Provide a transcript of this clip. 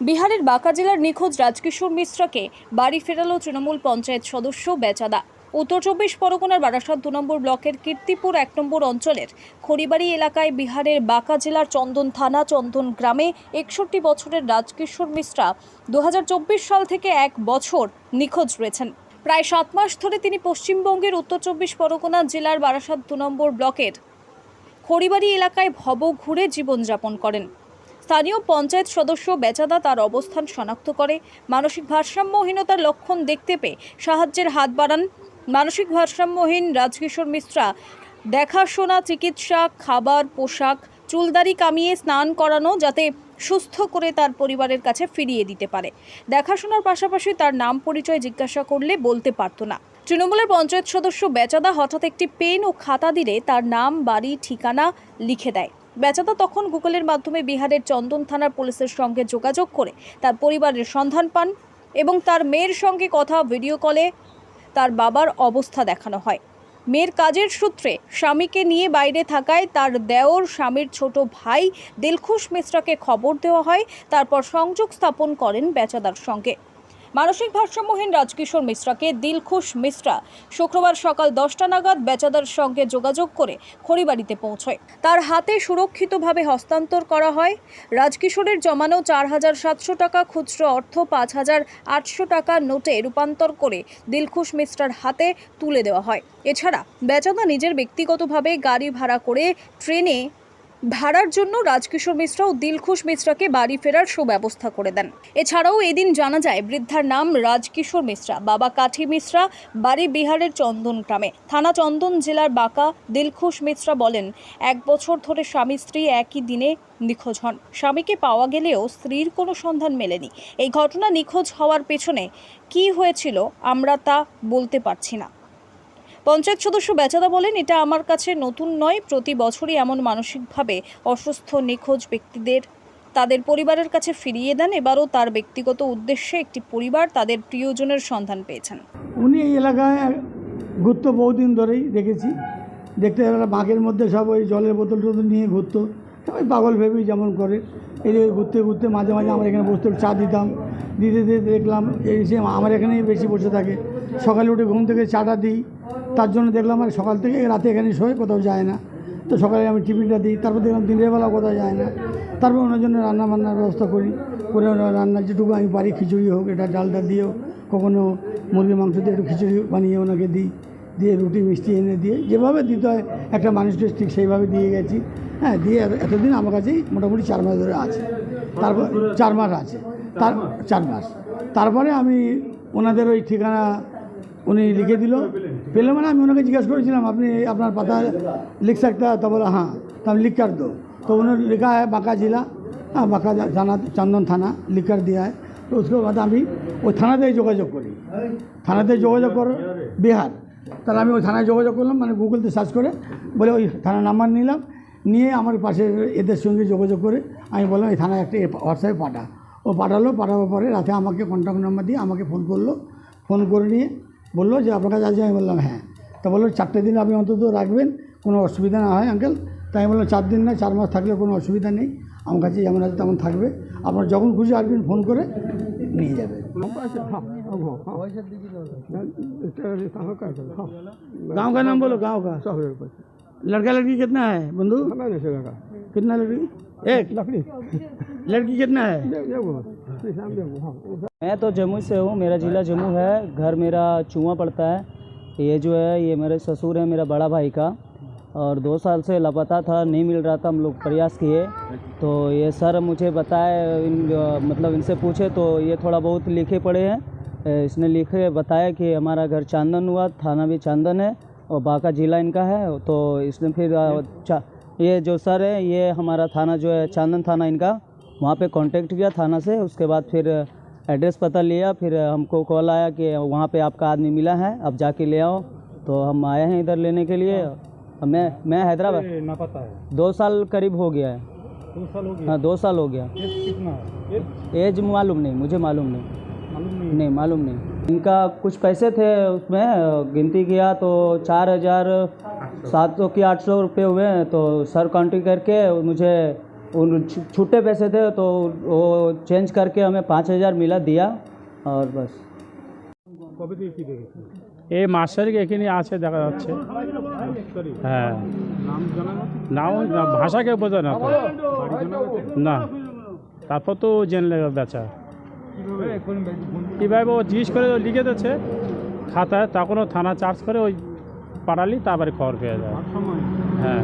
বিহারের বাঁকা জেলার নিখোঁজ রাজকিশোর মিশ্রাকে বাড়ি ফেরালো তৃণমূল পঞ্চায়েত সদস্য বেচাদা। উত্তর চব্বিশ পরগনার বারাসাত দু নম্বর ব্লকের কীর্তিপুর এক নম্বর অঞ্চলের খড়িবাড়ি এলাকায় বিহারের বাঁকা জেলার চন্দন থানা চন্দন গ্রামে একষট্টি বছরের রাজকিশোর মিশ্রা দু হাজার চব্বিশ সাল থেকে এক বছর নিখোঁজ রয়েছেন। প্রায় সাত মাস ধরে তিনি পশ্চিমবঙ্গের উত্তর চব্বিশ পরগনা জেলার বারাসাত দু নম্বর ব্লকের খড়িবাড়ি এলাকায় ভব ঘুরে জীবনযাপন করেন। স্থানীয় পঞ্চায়েত সদস্য বেচাদা তার অবস্থান শনাক্ত করে। মানসিক ভারসাম্যহীনতার লক্ষণ দেখতে পেয়ে সাহায্যের হাত বাড়ান মানসিক ভারসাম্যহীন রাজকিশোর মিশ্রা। দেখাশোনা, চিকিৎসা, খাবার, পোশাক, চুলদারি কামিয়ে স্নান করানো যাতে সুস্থ করে তার পরিবারের কাছে ফিরিয়ে দিতে পারে। দেখাশোনার পাশাপাশি তার নাম পরিচয় জিজ্ঞাসা করলে বলতে পারতো না। তৃণমূলের পঞ্চায়েত সদস্য বেচাদা হঠাৎ একটি পেন ও খাতা দিলে তার নাম, বাড়ি, ঠিকানা লিখে দেয়। বেচাদা তখন গুগলের মাধ্যমে বিহারের চন্দন থানার পুলিশের সঙ্গে যোগাযোগ করে তার পরিবারের সন্ধান পান এবং তার মেয়ের সঙ্গে কথা ভিডিও কলে তার বাবার অবস্থা দেখানো হয়। মেয়ের কাজের সূত্রে স্বামীকে নিয়ে বাইরে থাকায় তার দেওর স্বামীর ছোট ভাই দিলখুশ মিশ্রাকে খবর দেওয়া হয়, তারপর সংযোগ স্থাপন করেন বেচাদার সঙ্গে। মানসিক ভারসাম্যহীন রাজকিশোর মিশ্রাকে দিলখুশ মিশ্রা শুক্রবার সকাল দশটা নাগাদ বেচাদার সঙ্গে যোগাযোগ করে খড়িবাড়িতে পৌঁছয়। তার হাতে সুরক্ষিতভাবে হস্তান্তর করা হয়। রাজকিশোরের জমানো চার হাজার সাতশো টাকা খুচরো অর্থ, পাঁচ হাজার আটশো টাকা নোটে রূপান্তর করে দিলখুশ মিশ্রার হাতে তুলে দেওয়া হয়। এছাড়া বেচাদা নিজের ব্যক্তিগতভাবে গাড়ি ভাড়া করে ট্রেনে ভাড়ার জন্য রাজকিশোর মিশ্রা ও দিলখুশ মিশ্রাকে বাড়ি ফেরার সুব্যবস্থা করে দেন। এছাড়াও এদিন জানা যায়, বৃদ্ধার নাম রাজকিশোর মিশ্রা, বাবা কাঠি মিশ্রা, বাড়ি বিহারের চন্দন গ্রামে। থানা চন্দন জেলার বাঁকা দিলখুশ মিশ্রা বলেন, এক বছর ধরে স্বামী স্ত্রী একই দিনে নিখোঁজ হন। স্বামীকে পাওয়া গেলেও স্ত্রীর কোনো সন্ধান মেলেনি। এই ঘটনা নিখোঁজ হওয়ার পেছনে কী হয়েছিল আমরা তা বলতে পারছি না। পঞ্চায়েত সদস্য বেচাদা বলেন, এটা আমার কাছে নতুন নয়। প্রতি বছরই এমন মানসিকভাবে অসুস্থ, নিখোঁজ ব্যক্তিদের তাদের পরিবারের কাছে ফিরিয়ে দেন। এবারও তার ব্যক্তিগত উদ্দেশ্যে একটি পরিবার তাদের প্রিয়জনের সন্ধান পেয়েছেন। উনি এই এলাকায় ঘুরত বহুদিন ধরেই দেখেছি। দেখতে বাঁকের মধ্যে সব ওই জলের বোতল টোতল নিয়ে ঘুরতো। সবাই পাগল ভেবেই যেমন করে। এই যে ঘুরতে ঘুরতে মাঝে মাঝে আমরা এখানে বসতে চা দিতাম। দিতে দিতে দেখলাম এই সে আমার এখানেই বেশি বসে থাকে। সকালে উঠে ঘুম থেকে চাটা দিই। তার জন্য দেখলাম আর সকাল থেকে রাতে এখানে শোয়, কোথাও যায় না। তো সকালে আমি টিফিনটা দিই, তারপর দেখলাম দিনের বেলা কোথাও যায় না। তারপর ওনার জন্য রান্না বান্নার ব্যবস্থা করি। করে রান্না যেটুকু আমি পারি, খিচুড়ি হোক, এটা ডালটা দিয়েও, কখনো মুরগির মাংস দিয়ে একটু খিচুড়ি বানিয়ে ওনাকে দিই। দিয়ে রুটি, মিষ্টি এনে দিয়ে যেভাবে দিতে হয়, একটা মানুষকে ঠিক সেইভাবে দিয়ে গেছি। হ্যাঁ দিয়ে এতদিন আমার কাছেই মোটামুটি চার মাস ধরে আছে। তারপর চার মাস আছে। তার চার মাস। তারপরে আমি ওনাদের ওই ঠিকানা উনি লিখে দিল। পেলে মানে আমি ওনাকে জিজ্ঞাসা করেছিলাম, আপনি আপনার পাতা লিখ সাকতে? তা বলে হ্যাঁ। তা আমি লিখকার দো। তো ওনার লেখা হয় বাঁকা জেলা হ্যাঁ বাঁকা জানা চন্দন থানা লিখ কার দেওয়া হয়। তো উসকো আমি ওই থানাতেই যোগাযোগ করি। থানাতে যোগাযোগ করো, বিহার। তাহলে আমি ওই থানায় যোগাযোগ করলাম মানে গুগলতে সার্চ করে বলে ওই থানার নাম্বার নিলাম, নিয়ে আমার পাশে এদের সঙ্গে যোগাযোগ করে আমি বললাম, এই থানায় একটা হোয়াটসঅ্যাপে পাঠা। ও পাঠালো পাঠাবার পরে রাতে আমাকে কন্ট্যাক্ট নাম্বার দিয়ে আমাকে ফোন করল। ফোন করে নিয়ে বলল যে, আপনার কাছে আছে আমি বললাম হ্যাঁ। তা বলল, চারটে দিন আপনি অন্তত রাখবেন, কোনো অসুবিধা না হয় আঙ্কেল তাই আমি বললাম, চার দিন না, চার মাস থাকলে কোনো অসুবিধা নেই। আমার কাছে যেমন আছে তেমন থাকবে। আপনার যখন খুশি আসবেন ফোন করে নিয়ে যাবেন गाँव का नाम बोलो गाँव का। लड़का लड़की कितना है बंधु? कितना लड़की? एक। लकड़ी। लड़की कितना है? मैं तो जम्मू से हूँ मेरा ज़िला जम्मू है। घर मेरा चुआ पड़ता है। ये जो है ये मेरे ससुर है मेरा बड़ा भाई का। और दो साल से लापता था नहीं मिल रहा था हम लोग प्रयास किए। तो ये सर मुझे बताए इन, मतलब इनसे पूछे तो ये थोड़ा बहुत लिखे पड़े हैं। इसने लिखे बताया कि हमारा घर चांदन हुआ थाना भी चांदन है और बांका ज़िला इनका है। तो इसने फिर ये जो सर है ये हमारा थाना जो है चांदन थाना इनका वहाँ पे कांटेक्ट किया थाना से। उसके बाद फिर एड्रेस पता लिया फिर हमको कॉल आया कि वहाँ पे आपका आदमी मिला है अब जाके ले आओ। तो हम आए हैं इधर लेने के लिए। मैं मैं हैदराबाद। ना पता है। दो साल करीब हो गया है। दो साल हो गया? हाँ दो साल हो गया। कितना एज मालूम नहीं मुझे मालूम नहीं। मालूम नहीं मालूम नहीं इनका कुछ पैसे थे उसमें गिनती किया तो चार हज़ार सात सौ की आठ सौ रुपये हुए हैं तो सर काउंटिंग करके मुझे उन छु- छूटे पैसे थे तो वो चेंज करके हमें पाँच हज़ार मिला दिया और बस এই মাস তারিখ এখানে আছে দেখা যাচ্ছে হ্যাঁ নাম না, ভাষা কেউ বোঝে না তো না তারপর তো জেনে লেগে বেচা কীভাবে? ও জিজ্ঞেস করে লিখে দিচ্ছে খাতায় তখন ও থানা চার্জ করে ওই পাঠালি তারপরে খবর পেয়ে যায়। হ্যাঁ।